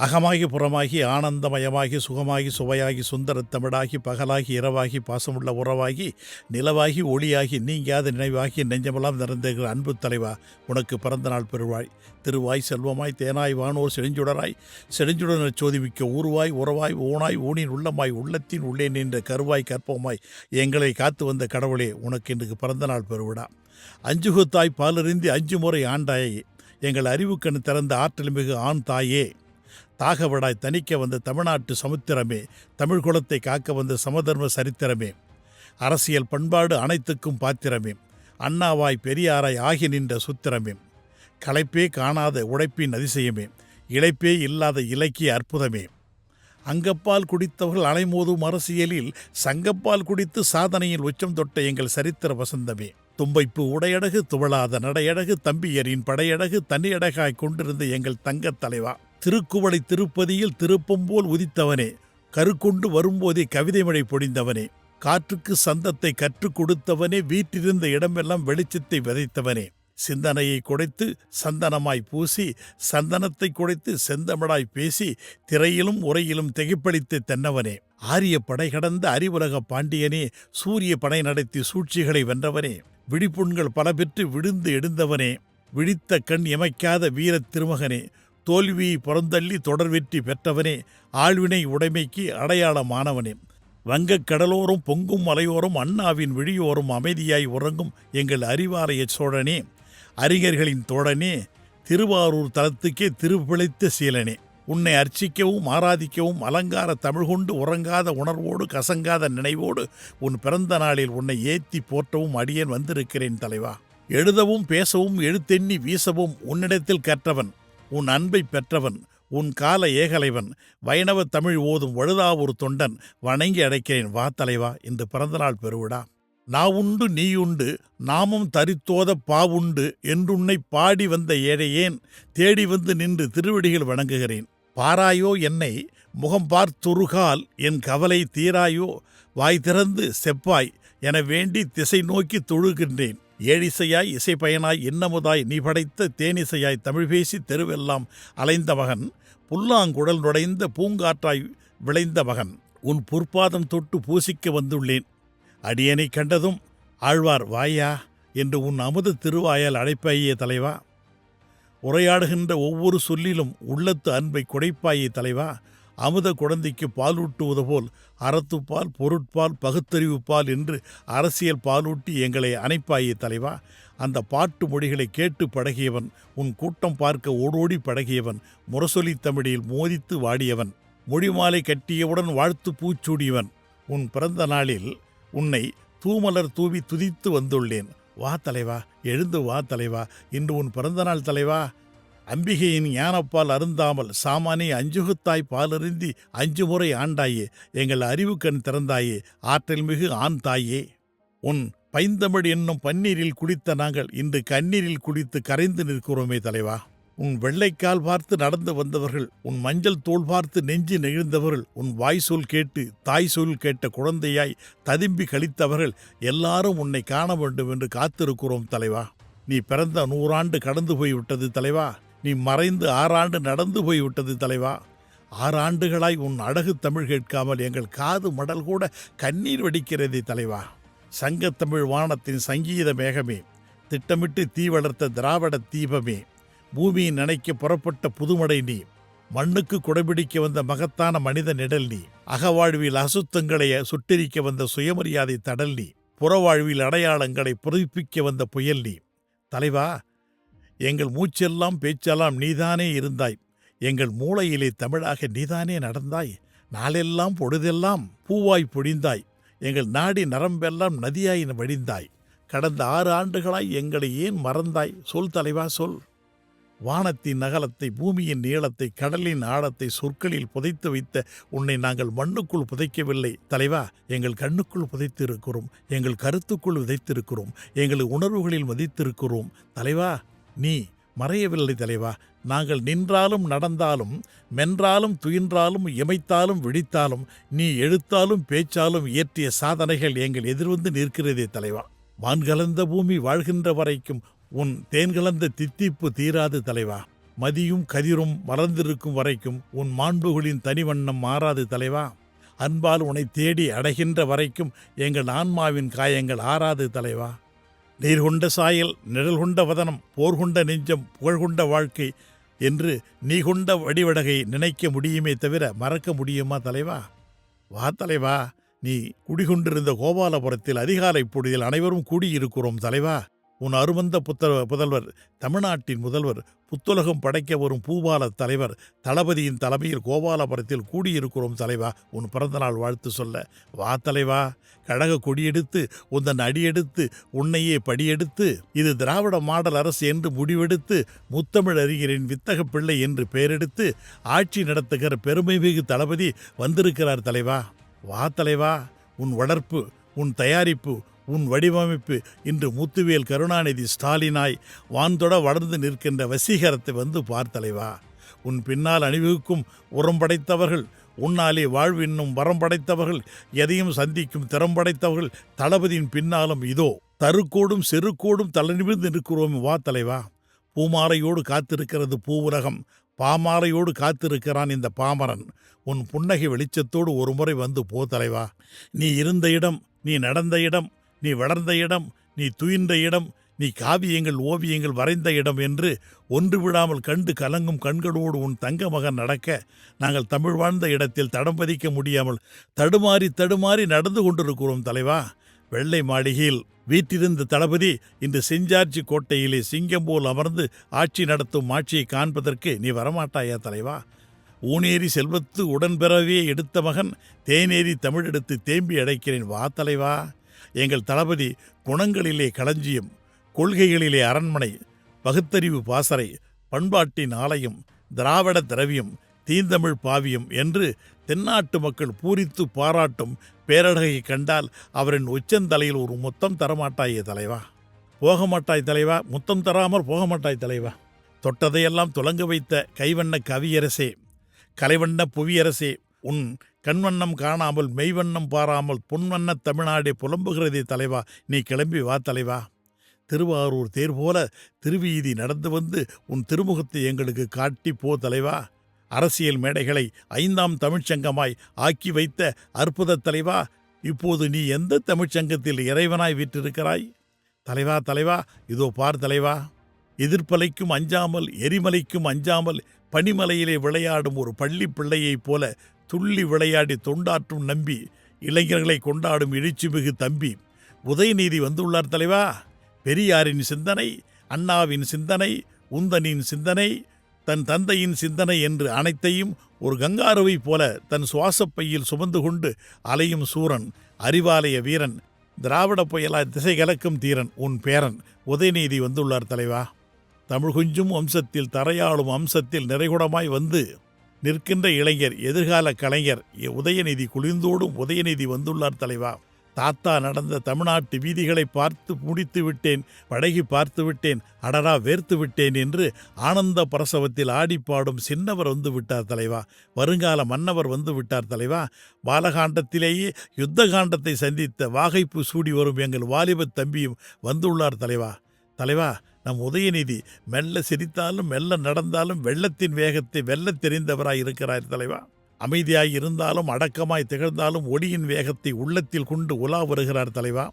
அகமாகி புறமாகி ஆனந்தமயமாகி சுகமாகி சுவையாகி சுந்தரத் தமிழாகி பகலாகி இரவாகி பாசமுள்ள உறவாகி நிலவாகி ஒளியாகி நீங்காத நினைவாகி நெஞ்சமெல்லாம் நிறைந்திருக்கிற அன்பு தலைவா உனக்கு பிறந்த நாள் பெருவாய். திருவாய் செல்வமாய் தேனாய் வானோர் செழுஞ்சுடராய். செழுஞ்சுடனச் சோதிமிக்க ஊருவாய் உறவாய் ஊனாய் ஊனின் உள்ளமாய் உள்ளத்தின் உள்ளே நின்ற கருவாய் கற்பமாய். எங்களை காத்து வந்த கடவுளே உனக்கு இன்றைக்கு பிறந்த நாள் பெறுவிடா அஞ்சுகுத்தாய் பாலறிந்து அஞ்சு முறை ஆண்டாயே. எங்கள் அறிவுக்கண் திறந்த ஆற்றல் மிகு ஆண் தாயே. தாகவடாய் தணிக்க வந்த தமிழ்நாட்டு சமுத்திரமே தமிழ் குலத்தை காக்க வந்த சமதர்ம சரித்திரமே. அரசியல் பண்பாடு அனைத்துக்கும் பாத்திரமே. அண்ணாவாய் பெரியாராய் ஆகி நின்ற சுத்திரமே. களைப்பே காணாத உழைப்பின் அதிசயமே. இழைப்பே இல்லாத இலக்கிய அற்புதமே. அங்கப்பால் குடித்தவர்கள் அலைமோதும் அரசியலில் சங்கப்பால் குடித்து சாதனையில் உச்சம் தொட்ட எங்கள் சரித்திர வசந்தமே. தும்பைப்பு உடையடகு துவளாத நடையடகு தம்பியரின் படையடகு தனியடகாய் கொண்டிருந்த எங்கள் தங்கத் தலைவா. திருக்குவளை திருப்பதியில் திருப்பம் போல் உதித்தவனே கருக்கொண்டு வரும்போதே கவிதை மழை பொழிந்தவனே காற்றுக்கு சந்தத்தை கற்றுக் கொடுத்தவனே வீற்றிருந்த இடமெல்லாம் வெளிச்சத்தை விதைத்தவனே. சிந்தனையை குடைத்து சந்தனமாய் பூசி சந்தனத்தை குடைத்து செந்தமிழாய் பேசி திரையிலும் உரையிலும் திகைப்பளித்து தென்னவனே. ஆரிய படை கடந்த அறிவுலக பாண்டியனே சூரிய படை நடத்தி சூழ்ச்சிகளை வென்றவனே. விழிப்புண்கள் பல பெற்று விழுந்து எழுந்தவனே. விழித்த கண் இமைக்காத வீரத் திருமகனே தோல்வியை புறந்தள்ளி தொடர் வெற்றி பெற்றவனே ஆழ்வினை உடைமைக்கு அடையாளமானவனே. வங்கக் கடலோரும் பொங்கும் மலையோரும் அண்ணாவின் விழியோரும் அமைதியாய் உறங்கும் எங்கள் அறிவாலய சோழனே அறிஞர்களின் தோழனே திருவாரூர் தலத்துக்கே திருப்பிழைத்த சீலனே. உன்னை அர்ச்சிக்கவும் ஆராதிக்கவும் அலங்கார தமிழ் கொண்டு உறங்காத உணர்வோடு கசங்காத நினைவோடு உன் பிறந்த நாளில் உன்னை ஏத்தி போற்றவும் அடியேன் வந்திருக்கிறேன் தலைவா. எழுதவும் பேசவும் எழுத்தெண்ணி வீசவும் உன்னிடத்தில் கற்றவன். உன் அன்பை பெற்றவன் உன் கால ஏகலைவன் வைணவ தமிழ் ஓதும் வழுதாவூர் தொண்டன் வணங்கி அடைக்கிறேன் வா தலைவா இன்று பிறந்தநாள் பெருவிடா நான் உண்டு நீயுண்டு நாமும் தரித்தோத பாவுண்டு என்றுன்னை பாடி வந்த ஏழையேன் தேடி வந்து நின்று திருவடிகள் வணங்குகிறேன். பாராயோ என்னை முகம் பார்த்துருகால் என் கவலை தீராயோ வாய் திறந்து செப்பாய் என வேண்டி திசை நோக்கி தொழுகின்றேன். ஏழிசையாய் இசைப்பயனாய் இன்னமுதாய் நீ படைத்த தேனிசையாய் தமிழ் பேசி தெருவெல்லாம் அலைந்த மகன் புல்லாங்குழல் நுழைந்த பூங்காற்றாய் விளைந்த மகன் உன் பொற்பாதம் தொட்டு பூசிக்க வந்துள்ளேன். அடியனை கண்டதும் ஆழ்வார் வாயா என்று உன் அமுத திருவாயால் அழைப்பாயே தலைவா. உரையாடுகின்ற ஒவ்வொரு சொல்லிலும் உள்ளத்து அன்பை குடைப்பாயே தலைவா. அமுத குழந்தைக்கு பாலூட்டுவது போல் அறத்துப்பால் பொருட்பால் பகுத்தறிவுப்பால் என்று அரசியல் பாலூட்டி எங்களை அணைப்பாயே தலைவா. அந்த பாட்டு மொழிகளை கேட்டு பழகியவன் உன் கூட்டம் பார்க்க ஓடோடி பழகியவன் முரசொலி தமிழில் மோதித்து வாடியவன் மொழிமாலை கட்டியவுடன் வாழ்த்து பூச்சூடியவன். உன் பிறந்த நாளில் உன்னை தூமலர் தூவி துதித்து வந்துள்ளேன். வா தலைவா எழுந்து வா தலைவா இன்று உன் பிறந்தநாள் தலைவா. அம்பிகையின் ஞானப்பால் அருந்தாமல் சாமானே அஞ்சுகுத்தாய் பாலருந்தி அஞ்சு முறை ஆண்டாயே எங்கள் அறிவுக்கண் திறந்தாயே ஆற்றல் மிகு ஆண் தாயே. உன் பைந்தமிழ் என்னும் பன்னீரில் குடித்த நாங்கள் இன்று கண்ணீரில் குடித்து கரைந்து நிற்கிறோமே தலைவா. உன் வெள்ளைக்கால் பார்த்து நடந்து வந்தவர்கள் உன் மஞ்சள் தோல் பார்த்து நெஞ்சு நெகிழ்ந்தவர்கள் உன் வாய் சொல் கேட்டு தாய் சொல் கேட்ட குழந்தையாய் ததும்பி கழித்தவர்கள் எல்லாரும் உன்னை காண வேண்டும் என்று காத்திருக்கிறோம் தலைவா. நீ பிறந்த நூறாண்டு கடந்து போய்விட்டது தலைவா. நீ மறைந்து ஆறாண்டு நடந்து போய்விட்டது தலைவா. ஆறாண்டுகளாய் உன் அழகு தமிழ் கேட்காமல் எங்கள் காது மடல் கூட கண்ணீர் வடிக்கிறதே தலைவா. சங்கத்தமிழ் வானத்தின் சங்கீத மேகமே திட்டமிட்டு தீ வளர்த்த திராவிட தீபமே பூமியை நினைக்க புறப்பட்ட புதுமடை நீ மண்ணுக்கு குடைபிடிக்க வந்த மகத்தான மனித நிழல் நீ அகவாழ்வில் அசுத்தங்களை சுட்டெரிக்க வந்த சுயமரியாதை தடல் நீ புறவாழ்வில் அடையாளங்களை புதுப்பிக்க வந்த புயல் நீ. தலைவா எங்கள் மூச்செல்லாம் பேச்செல்லாம் நீதானே இருந்தாய். எங்கள் மூளையிலே தமிழாக நீதானே நடந்தாய். நாளெல்லாம் பொழுதெல்லாம் பூவாய் பொழிந்தாய். எங்கள் நாடி நரம்பெல்லாம் நதியாய் வழிந்தாய் கடந்த ஆறு ஆண்டுகளாய் எங்களை ஏன் மறந்தாய்? சொல் தலைவா சொல். வானத்தின் நகலத்தை பூமியின் நீளத்தை கடலின் ஆழத்தை சொற்களில் புதைத்து வைத்த உன்னை நாங்கள் மண்ணுக்குள் புதைக்கவில்லை. தலைவா எங்கள் கண்ணுக்குள் புதைத்து இருக்கிறோம் எங்கள் கருத்துக்குள் விதைத்திருக்கிறோம். எங்கள் உணர்வுகளில் மதித்திருக்கிறோம். தலைவா நீ மறையவில்லை தலைவா. நாங்கள் நின்றாலும் நடந்தாலும் மென்றாலும் துயின்றாலும் இமைத்தாலும் விழித்தாலும் நீ எழுத்தாலும் பேச்சாலும் இயற்றிய சாதனைகள் எங்கள் எதிர்வந்து நிற்கிறதே தலைவா. வான்கலந்த பூமி வாழ்கின்ற வரைக்கும் உன் தேன்கலந்த தித்திப்பு தீராது தலைவா. மதியும் கதிரும் மறந்திருக்கும் வரைக்கும் உன் மாண்புகளின் தனிவண்ணம் மாறாது தலைவா. அன்பால் உன்னை தேடி அடைகின்ற வரைக்கும் எங்கள் ஆன்மாவின் காயங்கள் ஆறாது தலைவா. நீர்கொண்ட சாயல் நிழல் கொண்ட வதனம் போர்கொண்ட நெஞ்சம் புகழ்கொண்ட வாழ்க்கை என்று நீ கொண்ட வடிவடகை நினைக்க முடியுமே தவிர மறக்க முடியுமா தலைவா? வா தலைவா நீ குடிகொண்டிருந்த கோபாலபுரத்தில் அதிகாலை பொழுதில் அனைவரும் கூடியிருக்கிறோம் தலைவா. உன் அருமந்த புத்த புதல்வர் தமிழ்நாட்டின் முதல்வர் புத்துலகம் படைக்க வரும் பூபால தலைவர் தளபதியின் தலைமையில் கோபாலபுரத்தில் கூடியிருக்கிறோம் தலைவா உன் பிறந்தநாள் வாழ்த்து சொல்ல. வா தலைவா கழக கொடியெடுத்து உந்தன் அடியெடுத்து உன்னையே படியெடுத்து இது திராவிட மாடல் அரசு என்று முடிவெடுத்து முத்தமிழ் அறிஞரின் வித்தக பிள்ளை என்று பெயரெடுத்து ஆட்சி நடத்துகிற பெருமைமிகு தளபதி வந்திருக்கிறார் தலைவா. வா தலைவா உன் வளர்ப்பு உன் தயாரிப்பு உன் வடிவமைப்பு இன்று முத்துவேல் கருணாநிதி ஸ்டாலினாய் வான்தொட வளர்ந்து நிற்கின்ற வசீகரத்தை வந்து பார்த்தலைவா உன் பின்னால் அணிவகுக்கும் உரம் படைத்தவர்கள் உன்னாலே வாழ்வின்னும் வரம் படைத்தவர்கள் எதையும் சந்திக்கும் திறம் படைத்தவர்கள் தளபதியின் பின்னாலும் இதோ தருக்கோடும் செருக்கோடும் தலைநிமிர்ந்து நிற்கிறோம் வா தலைவா. பூமாலையோடு காத்திருக்கிறது பூவுலகம் பாமாலையோடு காத்திருக்கிறான் இந்த பாமரன். உன் புன்னகை வெளிச்சத்தோடு ஒருமுறை வந்து போ தலைவா. நீ இருந்த இடம் நீ நடந்த இடம் நீ வளர்ந்த இடம் நீ துயின்ற இடம் நீ காவியங்கள் ஓவியங்கள் வரைந்த இடம் என்று ஒன்று விடாமல் கண்டு கலங்கும் கண்களோடு உன் தங்க மகன் நடக்க நாங்கள் தமிழ் வாழ்ந்த இடத்தில் தடம் பதிக்க முடியாமல் தடுமாறி தடுமாறி நடந்து கொண்டிருக்கிறோம் தலைவா. வெள்ளை மாளிகையில் வீற்றிருந்த தளபதி இன்று செஞ்சார்ஜி கோட்டையிலே சிங்கம் போல் அமர்ந்து ஆட்சி நடத்தும் ஆட்சியை காண்பதற்கு நீ வரமாட்டாயா தலைவா? ஊனேறி செல்வத்து உடன்பிறவே எடுத்த மகன் தேனேறி தமிழெடுத்து தேம்பி அடைக்கிறேன். வா தலைவா. எங்கள் தளபதி குணங்களிலே களஞ்சியம் கொள்கைகளிலே அரண்மனை பகுத்தறிவு பாசறை பண்பாட்டின் ஆலயம் திராவிட திரவியம் தீந்தமிழ் பாவியம் என்று தென்னாட்டு மக்கள் பூரித்து பாராட்டும் பேரழகை கண்டால் அவரின் உச்சந்தலையில் ஒரு முத்தம் தரமாட்டாயே தலைவா. போக மாட்டாய் தலைவா முத்தம் தராமல் போக மாட்டாய் தலைவா. தொட்டதையெல்லாம் துலங்க வைத்த கைவண்ண கவியரசே கலைவண்ண புவியரசே உன் கண்வண்ணம் காணாமல் மெய்வண்ணம் பாராமல் பொன்வண்ண தமிழ்நாடே புலம்புகிறதே தலைவா நீ கிளம்பி வா தலைவா. திருவாரூர் தேர் போல திருவீதி நடந்து வந்து உன் திருமுகத்தை எங்களுக்கு காட்டி போ தலைவா. அரசியல் மேடைகளை ஐந்தாம் தமிழ்ச்சங்கமாய் ஆக்கி வைத்த அற்புத தலைவா இப்போது நீ எந்த தமிழ்ச்சங்கத்தில் இறைவனாய் விற்றிருக்கிறாய்? தலைவா தலைவா இதோ பார் தலைவா. எதிர்ப்பலைக்கும் அஞ்சாமல் எரிமலைக்கும் அஞ்சாமல் பனிமலையிலே விளையாடும் ஒரு பள்ளி பிள்ளையைப் போல துள்ளி விளையாடி தொண்டாற்றும் நம்பி இளைஞர்களை கொண்டாடும் எழுச்சிமிகு தம்பி. உதயநீதி வந்துள்ளார் தலைவா. பெரியாரின் சிந்தனை அண்ணாவின் சிந்தனை உந்தனின் சிந்தனை தன் தந்தையின் சிந்தனை என்று அனைத்தையும் ஒரு கங்காருவை போல தன் சுவாசப்பையில் சுமந்து கொண்டு அலையும் சூரன் அறிவாலய வீரன் திராவிட புயலாய் திசை கலக்கும் தீரன் உன் பேரன். உதயநீதி வந்துள்ளார் தலைவா. தமிழ் குஞ்சும் வம்சத்தில் தரையாளும் அம்சத்தில் நிறைகுடமாய் வந்து நிற்கின்ற இளைஞர் எதிர்கால கலைஞர் உதயநிதி குளிர்ந்தோடும் உதயநிதி வந்துள்ளார் தலைவா. தாத்தா நடந்த தமிழ்நாட்டு வீதிகளை பார்த்து முடித்து விட்டேன் படகி பார்த்து விட்டேன் அடரா வேர்த்து விட்டேன் என்று ஆனந்த பிரசவத்தில் ஆடிப்பாடும் சின்னவர் வந்து விட்டார் தலைவா. வருங்கால மன்னவர் வந்து விட்டார் தலைவா. பாலகாண்டத்திலேயே யுத்த காண்டத்தை சந்தித்த வாகைப்பு சூடி வரும் எங்கள் வாலிபத் தம்பியும் வந்துள்ளார் தலைவா. தலைவா நம் உதயநிதி மெல்ல சிரித்தாலும் மெல்ல நடந்தாலும் வெள்ளத்தின் வேகத்தை வெல்லத் தெரிந்தவராய் இருக்கிறார் தலைவா. அமைதியாய் இருந்தாலும் அடக்கமாய் திகழ்ந்தாலும் ஒடியின் வேகத்தை உள்ளத்தில் கொண்டு உலா வருகிறார் தலைவா.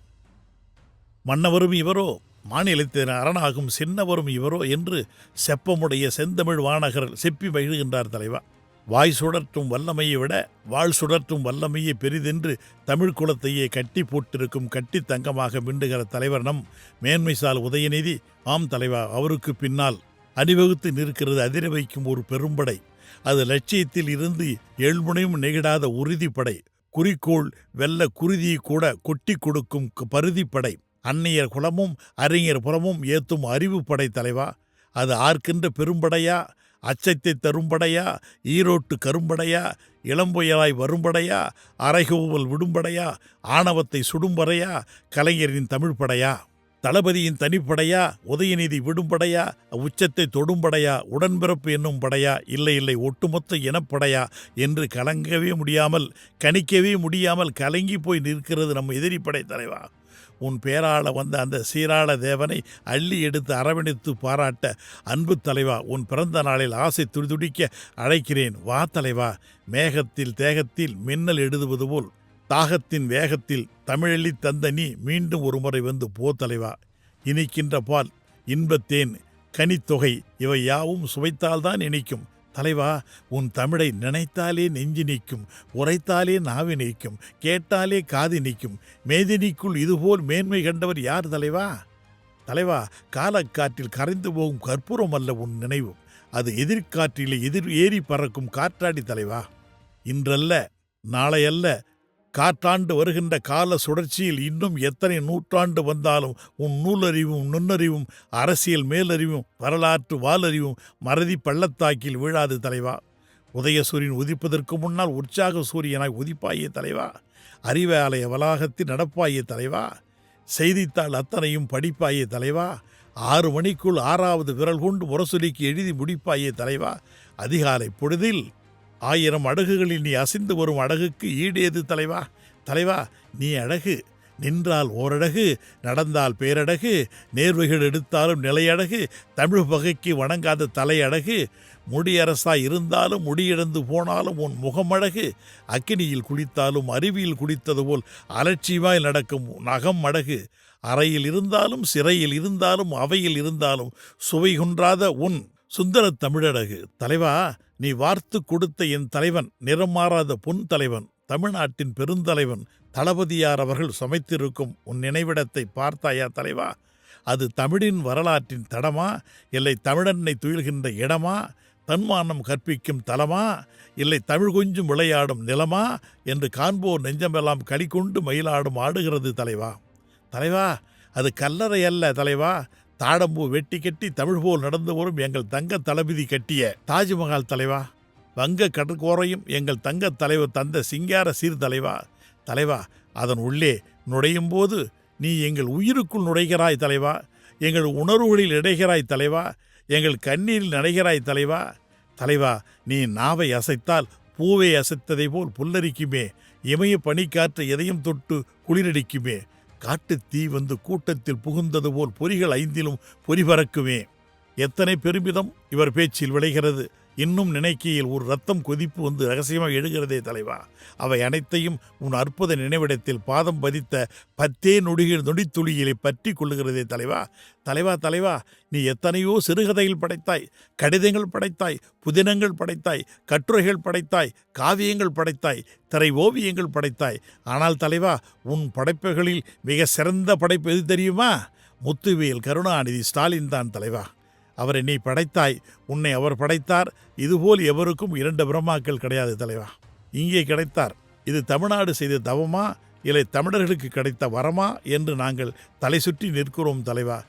மன்னவரும் இவரோ மாநிலத்தின் அரணாகும் சின்னவரும் இவரோ என்று செப்பமுடைய செந்தமிழ் வானகர் செப்பி மகிழ்கின்றார் தலைவா. வாய் சுடர்த்தும் வல்லமையை விட வாழ் சுடர்த்தும் வல்லமையை பெரிதென்று தமிழ் குலத்தையே கட்டி போட்டிருக்கும் கட்டி தங்கமாக மிண்டுகிற தலைவர் நம் மேன்மைசால் உதயநிதி. ஆம் தலைவா அவருக்கு பின்னால் அணிவகுத்து நிற்கிறது அதிர வைக்கும் ஒரு பெரும்படை. அது லட்சியத்தில் இருந்து எழுமுனையும் நெகிடாத உறுதிப்படை. குறிக்கோள் வெல்ல குருதியை கூட கொட்டி கொடுக்கும் பருதிப்படை. அன்னையர் குலமும் அறிஞர் புலமும் ஏத்தும் அறிவுப்படை தலைவா. அது ஆர்க்கின்ற பெரும்படையா? அச்சத்தை தரும்படையா? ஈரோட்டு கரும்படையா? இளம்புயலாய் வரும்படையா? அரைகோவல் விடும்படையா? ஆணவத்தை சுடும்படையா கலைஞரின் தமிழ் படையா தளபதியின் தனிப்படையா? உதயநிதி விடும்படையா? உச்சத்தை தொடும்படையா? உடன்பிறப்பு என்னும் படையா? இல்லை இல்லை ஒட்டுமொத்த இனப்படையா? என்று கலங்கவே முடியாமல் கணிக்கவே முடியாமல் கலங்கி போய் நிற்கிறது நம் எதிரிப்படை தலைவா? உன் பேராள வந்த அந்த சீராள தேவனை அள்ளி எடுத்து அரவணைத்து பாராட்ட அன்பு தலைவா உன் பிறந்த நாளில் ஆசை துடிதுடிக்க அழைக்கிறேன். வா தலைவா மேகத்தில் தேகத்தில் மின்னல் எழுதுவது போல். தாகத்தின் வேகத்தில் தமிழெள்ளி தந்த நீ மீண்டும் ஒருமுறை வந்து போ தலைவா. இனிக்கின்ற பால் இன்பத்தேன் கனித்தொகை இவை யாவும் சுவைத்தால்தான் இனிக்கும். தலைவா உன் தமிழை நினைத்தாலே நெஞ்சு நிற்கும் உரைத்தாலே நாவி நீக்கும் கேட்டாலே காது நிற்கும் மேதினிக்குள் இதுபோல் மேன்மை கண்டவர் யார் தலைவா? தலைவா காலக்காற்றில் கரைந்து போகும் கற்பூரம் அல்ல உன் நினைவு. அது எதிர்காற்றிலே எதிர் ஏறி பறக்கும் காற்றாடி தலைவா. இன்றல்ல நாளையல்ல காற்றாண்டு வருகின்ற கால சுழற்சியில் இன்னும் எத்தனை நூற்றாண்டு வந்தாலும் உன் நூலறிவும் நுண்ணறிவும் அரசியல் மேலறிவும் வரலாற்று வாலறிவும் மறதி பள்ளத்தாக்கில் வீழாது தலைவா. உதயசூரியன் உதிப்பதற்கு முன்னால் உற்சாக சூரியனாய் உதிப்பாயே தலைவா. அறிவாலய வளாகத்தில் நடப்பாயே தலைவா. செய்தித்தாள் அத்தனையும் படிப்பாயே தலைவா. ஆறு மணிக்குள் ஆறாவது விரல் கொண்டு முரசொலிக்கு எழுதி முடிப்பாயே தலைவா. அதிகாலை பொழுதில் ஆயிரம் அடகுகளில் நீ அசைந்து வரும் அடகுக்கு ஈடேது தலைவா? தலைவா நீ அழகு நின்றால் ஓரழகு நடந்தால் பேரழகு நேர்வைகள் எடுத்தாலும் நிலையழகு தமிழ் பகைக்கு வணங்காத தலையழகு முடியரசாய் இருந்தாலும் முடியிழந்து போனாலும் உன் முகமழகு அக்கினியில் குளித்தாலும் அருவியில் குளித்தது போல் அலட்சியமாய் நடக்கும் நகம் அழகு அறையில் இருந்தாலும் சிறையில் இருந்தாலும் அவையில் இருந்தாலும் சுவை குன்றாத உன் சுந்தரத் தமிழழகு தலைவா நீ வார்த்து கொடுத்த என் தலைவன் நிறம் மாறாத பொன் தலைவன் தமிழ்நாட்டின் பெருந்தலைவன் தளபதியார் அவர்கள் சமைத்திருக்கும் உன் நினைவிடத்தை பார்த்தாயா தலைவா? அது தமிழின் வரலாற்றின் தடமா? இல்லை தமிழன்னை துயில்கின்ற இடமா? தன்மானம் கற்பிக்கும் தலமா? இல்லை தமிழ் கொஞ்சம் விளையாடும் நிலமா? என்று காண்போர் நெஞ்சமெல்லாம் களி கொண்டு மயிலாடும் ஆடுகிறது தலைவா. தலைவா அது கல்லறை அல்ல தலைவா. தாடம்பூ வெட்டி கட்டி தமிழ் போல் நடந்து வரும் எங்கள் தங்க தளபதி கட்டிய தாஜ்மஹால் தலைவா? வங்க கடற்கோரையும் எங்கள் தங்க தலைவர் தந்த சிங்கார சீர் தலைவா தலைவா அதன் உள்ளே நுழையும் போது நீ எங்கள் உயிருக்குள் நுழைகிறாய் தலைவா? எங்கள் உணர்வுகளில் இடைகிறாய் தலைவா? எங்கள் கண்ணீரில் நடைகிறாய் தலைவா? தலைவா நீ நாவை அசைத்தால் பூவை அசைத்ததை போல் புல்லரிக்குமே இமய பனிக்காற்று எதையும் தொட்டு குளிரடிக்குமே காட்டுத் தீ வந்து கூட்டத்தில் புகுந்தது போல் பொறிகள் ஐந்திலும் பொறி பறக்குமே. எத்தனை பெருமிதம் இவர் பேச்சில் விளைகிறது. இன்னும் நினைக்கையில் ஒரு ரத்தம் கொதிப்பு வந்து ரகசியமாக எழுகிறதே தலைவா. அவை அனைத்தையும் உன் அற்புத நினைவிடத்தில் பாதம் பதித்த பத்தே நொடிகள் நொடித்துளிகளை பற்றி கொள்ளுகிறதே தலைவா. தலைவா தலைவா நீ எத்தனையோ சிறுகதைகள் படைத்தாய் கடிதங்கள் படைத்தாய் புதினங்கள் படைத்தாய் கட்டுரைகள் படைத்தாய் காவியங்கள் படைத்தாய் திரை ஓவியங்கள் படைத்தாய். ஆனால் தலைவா உன் படைப்புகளில் மிக சிறந்த படைப்பு எது தெரியுமா? முத்துவேல் கருணாநிதி ஸ்டாலின் தான் தலைவா. அவரை நீ படைத்தாய். உன்னை அவர் படைத்தார். இதுபோல் எவருக்கும் இரண்டு பிரம்மாக்கள் கிடையாது தலைவா. இங்கே கிடைத்தார். இது தமிழ்நாடு செய்த தவமா? இல்லை தமிழர்களுக்கு கிடைத்த வரமா? என்று நாங்கள் தலை சுற்றி நிற்கிறோம் தலைவா.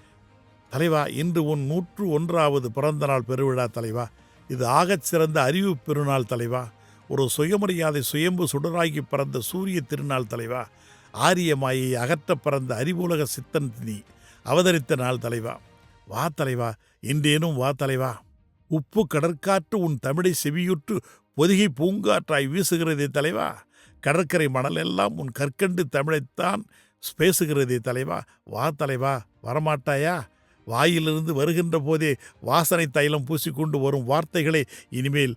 தலைவா இன்று உன் நூற்று ஒன்றாவது பிறந்த நாள் பெருவிழா தலைவா. இது ஆகச் சிறந்த அறிவு பெருநாள் தலைவா. ஒரு சுயமரியாதை சுயம்பு சுடராகி பிறந்த சூரிய திருநாள் தலைவா. ஆரியமாயை அகற்ற பிறந்த அறிவுலக சித்தன் நீ. அவதரித்த நாள் தலைவா. வா தலைவா இன்றேனும் வா தலைவா. உப்பு கடற்காற்று உன் தமிழை செவியுற்று பொதிகை பூங்காற்றாய் வீசுகிறதே தலைவா. கடற்கரை மணல் எல்லாம் உன் கற்கண்டு தமிழைத்தான் பேசுகிறதே தலைவா. வா தலைவா வரமாட்டாயா? வாயிலிருந்து வருகின்ற போதே வாசனை தைலம் பூசிக்கொண்டு வரும் வார்த்தைகளை இனிமேல்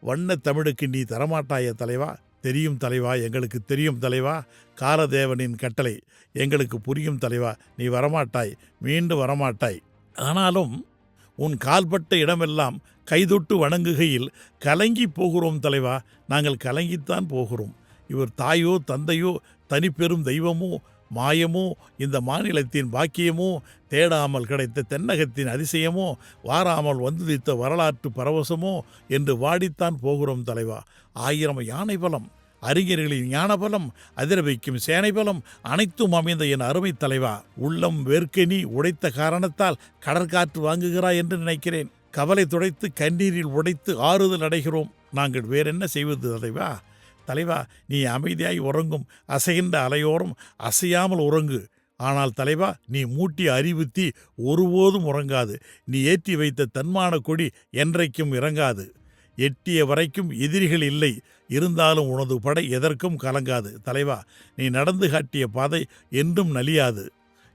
வண்ண தமிழுக்கு நீ தரமாட்டாய தலைவா? தெரியும் தலைவா எங்களுக்கு தெரியும் தலைவா. காரதேவனின் கட்டளை எங்களுக்கு புரியும் தலைவா. நீ வரமாட்டாய் மீண்டும் வரமாட்டாய். ஆனாலும் உன் கால்பட்ட இடமெல்லாம் கைதொட்டு வணங்குகையில் கலங்கி போகிறோம் தலைவா நாங்கள் கலங்கித்தான் போகிறோம். இவர் தாயோ தந்தையோ தனிப்பெரும் தெய்வமோ மாயமோ இந்த மாநிலத்தின் பாக்கியமோ தேடாமல் கிடைத்த தென்னகத்தின் அதிசயமோ வாராமல் வந்துதித்த வரலாற்று பரவசமோ என்று வாடித்தான் போகிறோம் தலைவா. ஆயிரம் யானை பலம் அறிஞர்களின் ஞானபலம் அதிர வைக்கும் சேனை பலம் அனைத்தும் அமைந்த என் அருமை தலைவா. உள்ளம் வேர்க்கனி உடைத்த காரணத்தால் கடற்காற்று வாங்குகிறாய் என்று நினைக்கிறேன். கவலை துடைத்து கண்ணீரில் உடைத்து ஆறுதல் அடைகிறோம். நாங்கள் வேறென்ன செய்வது தலைவா? தலைவா நீ அமைதியாய் உறங்கும். அசைகின்ற அலையோரம் அசையாமல் உறங்கு. ஆனால் தலைவா நீ மூட்டிய அறிவுத்தி ஒருபோதும் உறங்காது. நீ ஏற்றி வைத்த தன்மான கொடி என்றைக்கும் இறங்காது. எட்டிய வரைக்கும் எதிரிகள் இல்லை. இருந்தாலும் உனது படை எதற்கும் கலங்காது. தலைவா நீ நடந்து காட்டிய பாதை என்றும் நலியாது.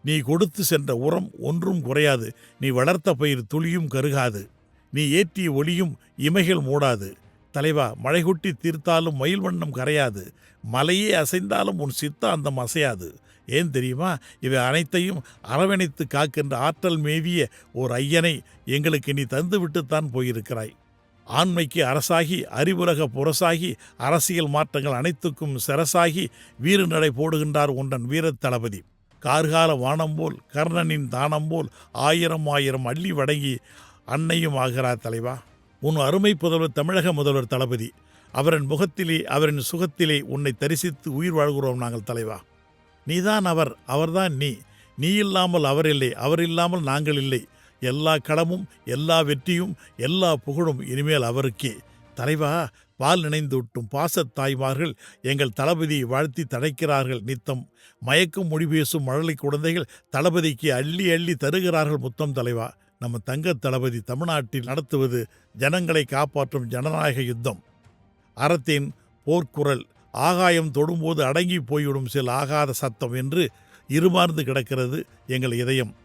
நீ கொடுத்து சென்ற உரம் ஒன்றும் குறையாது. நீ வளர்த்த பயிர் துளியும் கருகாது. நீ ஏற்றிய ஒளியும் இமைகள் மூடாது. தலைவா மழை கொட்டி தீர்த்தாலும் மயில் வண்ணம் கரையாது. மலையே அசைந்தாலும் உன் சித்தாந்தம் அசையாது. ஏன் தெரியுமா? இவை அனைத்தையும் அரவணைத்து காக்கின்ற ஆற்றல் மேவிய ஓர் ஐயனை எங்களுக்கு நீ தந்துவிட்டுத்தான் போயிருக்கிறாய். ஆண்மைக்கு அரசாகி அறிவுலக புரசாகி அரசியல் மாற்றங்கள் அனைத்துக்கும் சிரசாகி வீறு நடை போடுகின்றார் ஒன்றன் வீரத் தளபதி கார்கால வானம் போல் கர்ணனின் தானம் போல் ஆயிரம் ஆயிரம் அள்ளி வடங்கி அன்னையும் ஆகிறார் தலைவா. உன் அருமை புதல்வர் தமிழக முதல்வர் தளபதி அவரின் முகத்திலே அவரின் சுகத்திலே உன்னை தரிசித்து உயிர் வாழ்கிறோம் நாங்கள் தலைவா. நீதான் அவர் அவர்தான் நீ. நீ இல்லாமல் அவர் இல்லை அவர் இல்லாமல் நாங்கள் இல்லை. எல்லா கடமும் எல்லா வெற்றியும் எல்லா புகழும் இனிமேல் அவருக்கே. தலைவா பால் நினைந்து விட்டும் பாசத் தாய்மார்கள் எங்கள் தளபதியை வாழ்த்தி தடைக்கிறார்கள் நித்தம். மயக்கும் மொழி பேசும் மழலை குழந்தைகள் தளபதிக்கு அள்ளி அள்ளி தருகிறார்கள் முத்தம் தலைவா. நம்ம தங்க தளபதி தமிழ்நாட்டில் நடத்துவது ஜனங்களை காப்பாற்றும் ஜனநாயக யுத்தம். அறத்தின் போர்க்குரல் ஆகாயம் தொடும்போது அடங்கி போய்விடும் சில ஆகாத சத்தம் என்று இருமார்ந்து கிடக்கிறது எங்கள் இதயம்.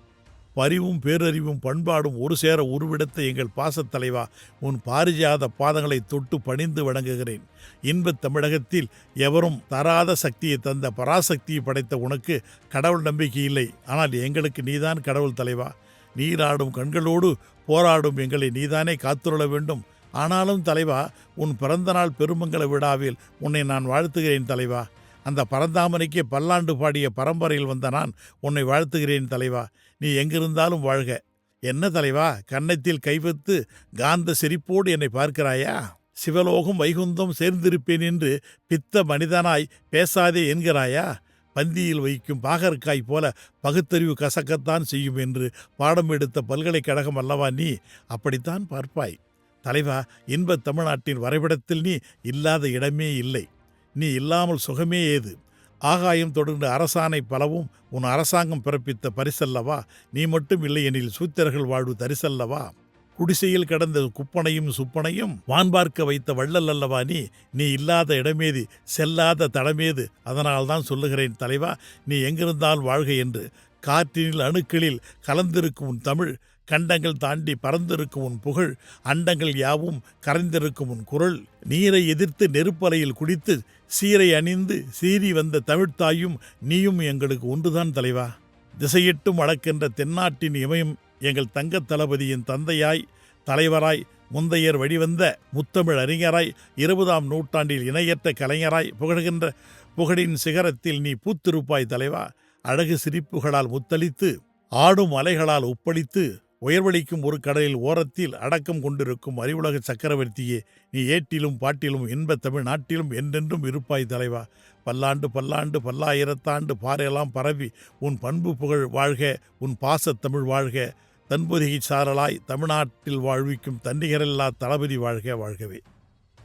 பரிவும் பேரறிவும் பண்பாடும் ஒரு சேர உருவிடத்தை எங்கள் பாசத் தலைவா உன் பாரிஜாத பாதங்களை தொட்டு பணிந்து வணங்குகிறேன். இன்பத் தமிழகத்தில் எவரும் தராத சக்தியை தந்த பராசக்தியை படைத்த உனக்கு கடவுள் நம்பிக்கை இல்லை. ஆனால் எங்களுக்கு நீதான் கடவுள் தலைவா. நீராடும் கண்களோடு போராடும் எங்களை நீதானே காத்துருள வேண்டும். ஆனாலும் தலைவா உன் பிறந்தநாள் பெருமங்கல விழாவில் உன்னை நான் வாழ்த்துகிறேன் தலைவா. அந்த பரந்தாமரைக்கே பல்லாண்டு பாடிய பரம்பரையில் வந்த நான் உன்னை வாழ்த்துகிறேன் தலைவா. நீ எங்கிருந்தாலும் வாழ்க. என்ன தலைவா கன்னத்தில் கைவத்து காந்த சிரிப்போடு என்னை பார்க்கிறாயா? சிவலோகம் வைகுந்தம் சேர்ந்திருப்பேன் என்று பித்த மனிதனாய் பேசாதே என்கிறாயா? பந்தியில் வைக்கும் பாகற்காய் போல பகுத்தறிவு கசக்கத்தான் செய்யும் என்று பாடம் எடுத்த பல்கலைக்கழகம் அல்லவா நீ? அப்படித்தான் பார்ப்பாய். தலைவா இன்பத் தமிழ்நாட்டின் வரைபடத்தில் நீ இல்லாத இடமே இல்லை. நீ இல்லாமல் சுகமே ஏது? ஆகாயம் தொடர்ந்து அரசாணை பலவும் உன் அரசாங்கம் பிறப்பித்த பரிசல்லவா? நீ மட்டும் இல்லை எனில் சூத்திரர்கள் வாழ்வு தரிசல்லவா? குடிசையில் கடந்த குப்பனையும் சுப்பனையும் வான்பார்க்க வைத்த வள்ளல் அல்லவா நீ? நீ இல்லாத இடமேது செல்லாத தடமேது? அதனால்தான் சொல்லுகிறேன் தலைவா நீ எங்கிருந்தால் வாழ்க என்று. காற்றினில் அணுக்களில் கலந்திருக்கும் உன் தமிழ் கண்டங்கள் தாண்டி பறந்திருக்கும் உன் புகழ் அண்டங்கள் யாவும் கரைந்திருக்கும் உன் குரல். நீரை எதிர்த்து நெருப்பலையில் குடித்து சீரை அணிந்து சீறி வந்த தமிழ்த்தாயும் நீயும் எங்களுக்கு ஒன்றுதான் தலைவா. திசையிட்டும் வளர்க்கின்ற தென்னாட்டின் இமயம் எங்கள் தங்கத் தளபதியின் தந்தையாய் தலைவராய் முந்தையர் வழிவந்த முத்தமிழ் அறிஞராய் இருபதாம் நூற்றாண்டில் இணையற்ற கலைஞராய் புகழ்கின்ற புகழின் சிகரத்தில் நீ பூத்திருப்பாய் தலைவா. அழகு சிரிப்புகளால் முத்தளித்து ஆடும் அலைகளால் ஒப்பளித்து உயர்வளிக்கும் ஒரு கடலில் ஓரத்தில் அடக்கம் கொண்டிருக்கும் அறிவுலக சக்கரவர்த்தியே நீ ஏட்டிலும் பாட்டிலும் இன்பத் தமிழ் நாட்டிலும் என்றென்றும் இருப்பாய் தலைவா. பல்லாண்டு பல்லாண்டு பல்லாயிரத்தாண்டு பாறையெல்லாம் பரவி உன் பண்பு புகழ் வாழ்க உன் பாசத்தமிழ் வாழ்க. தன்பொதிகை சாரலாய் தமிழ்நாட்டில் வாழ்விக்கும் தன்னிகரில்லா தளபதி வாழ்க வாழ்கவே.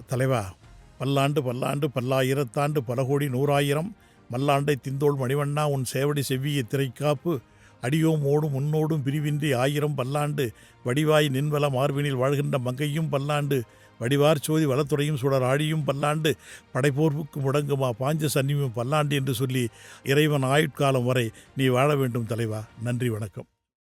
தலைவா பல்லாண்டு பல்லாண்டு பல்லாயிரத்தாண்டு பல கோடி நூறாயிரம் மல்லாண்டை திந்தோள் மணிவண்ணா உன் சேவடி செவ்விய திரைக்காப்பு அடியோம் ஓடும் உன்னோடும் பிரிவின்றி ஆயிரம் பல்லாண்டு வடிவாய் நின்வல மார்பினில் வாழ்கின்ற மங்கையும் பல்லாண்டு வடிவார் சோதி வளத்துறையும் சுடர் ஆழியும் பல்லாண்டு படைப்போர்வுக்கு முடங்குமா பாஞ்ச சன்னியும் பல்லாண்டு என்று சொல்லி இறைவன் ஆயுட்காலம் வரை நீ வாழ வேண்டும் தலைவா. நன்றி வணக்கம்.